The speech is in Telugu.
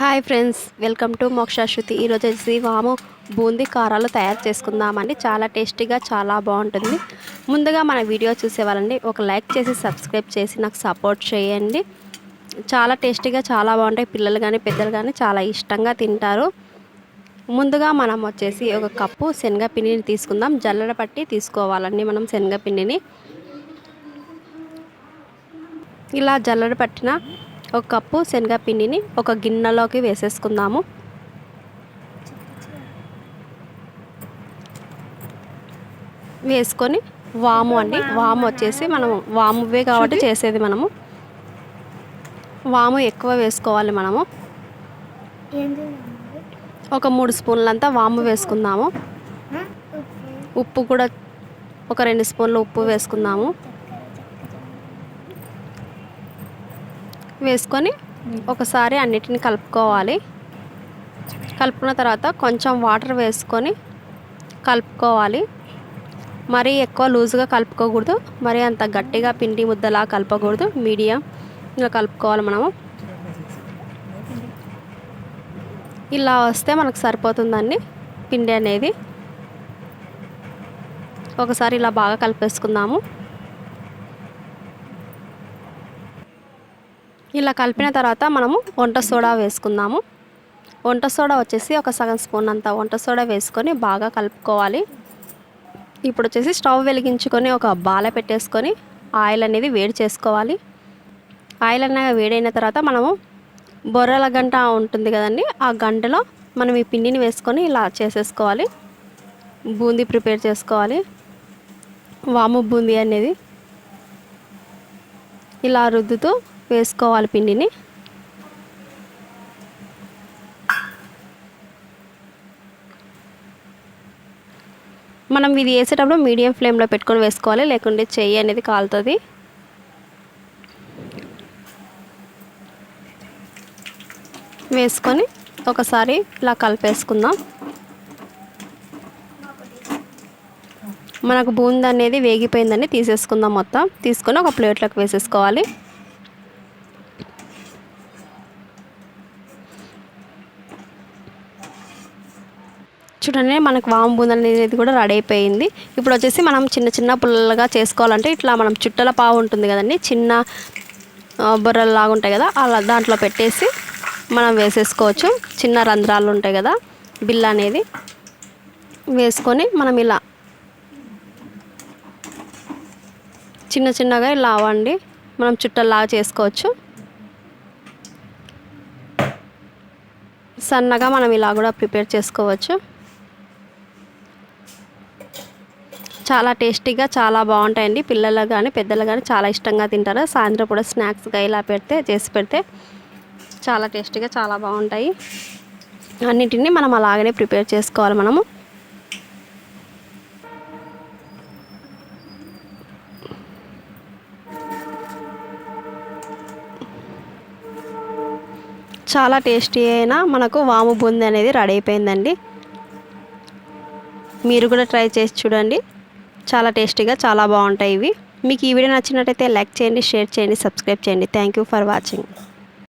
Hi friends welcome to Mokshashruti ఈరోజు వచ్చి వాము బూందీ కారాలు తయారు చేసుకుందామండి చాలా టేస్టీగా చాలా బాగుంటుంది. ముందుగా మన వీడియో చూసేవాళ్ళండి. ఒక లైక్ చేసి సబ్స్క్రైబ్ చేసి నాకు సపోర్ట్ చేయండి. చాలా టేస్టీగా చాలా బాగుంటాయి. పిల్లలు కానీ పెద్దలు కానీ చాలా ఇష్టంగా తింటారు. ముందుగా మనం వచ్చేసి ఒక కప్పు శనగపిండిని తీసుకుందాం. జల్లడ పట్టి తీసుకోవాలండి మనం శనగపిండిని ఇలా జల్లడ పట్టిన ఒక కప్పు శనగపిండిని ఒక గిన్నెలోకి వేసేసుకుందాము. వేసుకొని వాము అండి. వాము వచ్చేసి మనం వామువే కాబట్టి చేసేది మనము. వాము ఎక్కువ వేసుకోవాలి మనము. ఒక మూడు స్పూన్లంతా వాము వేసుకుందాము. ఉప్పు కూడా ఒక రెండు స్పూన్లు ఉప్పు వేసుకుందాము. వేసుకొని ఒకసారి అన్నిటిని కలుపుకోవాలి. కలుపుకున్న తర్వాత కొంచెం వాటర్ వేసుకొని కలుపుకోవాలి. మరీ ఎక్కువ లూజ్గా కలుపుకోకూడదు. మరీ అంత గట్టిగా పిండి ముద్దలా కలపకూడదు. మీడియంగా కలుపుకోవాలి మనము. ఇలా వస్తే మనకు సరిపోతుందండి పిండి అనేది. ఒకసారి ఇలా బాగా కలిపేసుకుందాము. ఇలా కలిపిన తర్వాత మనము వంట సోడా వేసుకుందాము. వంట సోడా వచ్చేసి ఒక సగం స్పూన్ అంత వంట సోడా వేసుకొని బాగా కలుపుకోవాలి. ఇప్పుడు వచ్చేసి స్టవ్ వెలిగించుకొని ఒక బాల పెట్టేసుకొని ఆయిల్ అనేది వేడి చేసుకోవాలి. ఆయిల్ అనేది వేడైన తర్వాత మనము బొర్రెల గంట ఉంటుంది కదండి ఆ గంటలో మనం ఈ పిండిని వేసుకొని ఇలా చేసేసుకోవాలి. బూందీ ప్రిపేర్ చేసుకోవాలి. వాము బూందీ అనేది ఇలా రుద్దుతూ వేసుకోవాలి పిండిని. మనం ఇది వేసేటప్పుడు మీడియం ఫ్లేమ్లో పెట్టుకొని వేసుకోవాలి లేకుంటే చెయ్యి అనేది కాలుతుంది. వేసుకొని ఒకసారి ఇలా కలిపేసుకుందాం. మనకు బూందీ అనేది వేగిపోయిందని తీసేసుకుందాం మొత్తం. తీసుకొని ఒక ప్లేట్లోకి వేసేసుకోవాలి. చూడండి మనకు వాము బూందీ అనేది కూడా రెడీ అయిపోయింది. ఇప్పుడు వచ్చేసి మనం చిన్న చిన్న పుల్లలుగా చేసుకోవాలంటే ఇట్లా మనం చుట్టల పావు ఉంటుంది కదండి చిన్న బొర్రలు లాగా ఉంటాయి కదా అలా దాంట్లో పెట్టేసి మనం వేసేసుకోవచ్చు. చిన్న రంధ్రాలు ఉంటాయి కదా బిల్ల అనేది వేసుకొని మనం ఇలా చిన్న చిన్నగా ఇలా అవ్వండి మనం చుట్టల్లాగా చేసుకోవచ్చు. సన్నగా మనం ఇలా కూడా ప్రిపేర్ చేసుకోవచ్చు. చాలా టేస్టీగా చాలా బాగుంటాయండి. పిల్లలు కానీ పెద్దలు కానీ చాలా ఇష్టంగా తింటారు. సాయంత్రం కూడా స్నాక్స్గా ఇలా పెడితే చేసి పెడితే చాలా టేస్టీగా చాలా బాగుంటాయి. అన్నిటినీ మనం అలాగనే ప్రిపేర్ చేసుకోవాలి మనము. చాలా టేస్టీ అయినా మనకు వాము బూంది అనేది రెడీ అయిపోయిందండి. మీరు కూడా ట్రై చేసి చూడండి. చాలా టేస్టీగా చాలా బాగుంటాయి ఇవి. మీకు ఈ వీడియో నచ్చినట్టయితే లైక్ చేయండి షేర్ చేయండి సబ్స్క్రైబ్ చేయండి. Thank you for watching